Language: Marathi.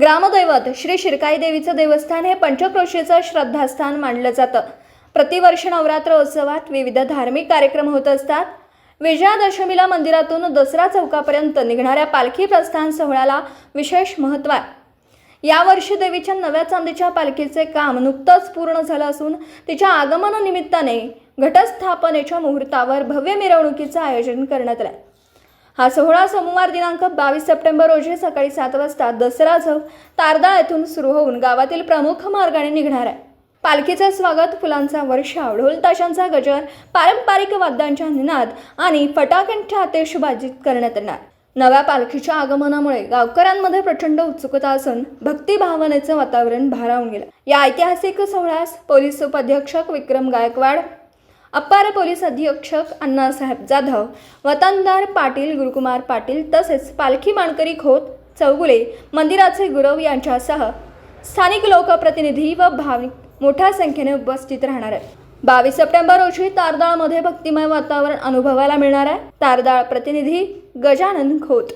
ग्रामदैवत श्री शिरकाई देवीचं देवस्थान हे पंचक्रोशीचं श्रद्धास्थान मानलं जातं. प्रतिवर्ष नवरात्र उत्सवात विविध धार्मिक कार्यक्रम होत असतात. विजयादशमीला मंदिरातून दसरा चौकापर्यंत निघणाऱ्या पालखी प्रस्थान सोहळ्याला विशेष महत्त्व आहे. यावर्षी देवीच्या नव्या चांदीच्या पालखीचे काम नुकतंच पूर्ण झालं असून तिच्या आगमनानिमित्ताने घटस्थापनेच्या मुहूर्तावर भव्य मिरवणुकीचं आयोजन करण्यात आलं हा सोहळा सोमवार दिनांक बावीस सप्टेंबर रोजी सकाळी सात वाजता दसरा झव तारदाळ येथून सुरू होऊन गावातील प्रमुख मार्गाने निघणार आहे. पालखीचे स्वागत फुलांचा वर्षाव ढोल ताशांचा गजर पारंपरिक वाद्यांच्या निनाद आणि फटाक्यांच्या आतिषबाजीत करण्यात येणार. नव्या पालखीच्या आगमनामुळे गावकऱ्यांमध्ये प्रचंड उत्सुकता असून भक्तिभावनेचं वातावरण भारावून गेलं. या ऐतिहासिक सोहळ्यास पोलीस उपाध्यक्षक विक्रम गायकवाड अप्पार पोलीस अधीक्षक अण्णासाहेब जाधव वतनदार पाटील गुरुकुमार पाटील तसेच पालखी माणकरी खोत चौगुले मंदिराचे गुरव यांच्यासह स्थानिक लोकप्रतिनिधी व भाविक मोठ्या संख्येने उपस्थित राहणार आहेत. बावीस सप्टेंबर रोजी तारदाळमध्ये भक्तिमय वातावरण अनुभवायला मिळणार आहे. तारदाळ प्रतिनिधी गजानन खोत.